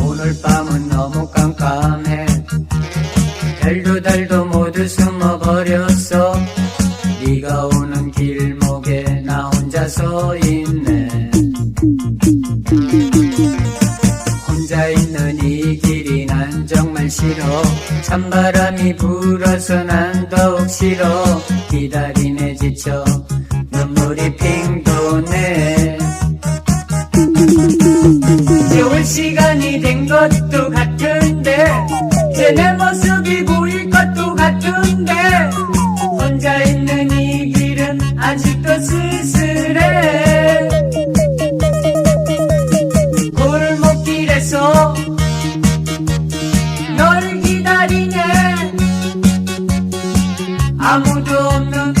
오늘 밤은 너무 깜깜해. 별도 달도 모두 숨어버렸어. 네가 오는 길목에 나 혼자 서 있네. 혼자 있는 이 길이 난 정말 싫어. 찬바람이 불어서 난 더욱 싫어. 기다림에 지쳐. 눈물이 핑 도네. 올 시간 사람이 된 것도 같은데 제 내 모습이 보일 것도 같은데 혼자 있는 이 길은 아직도 쓸쓸해. 골목길에서 너를 기다리네. 아무도 없는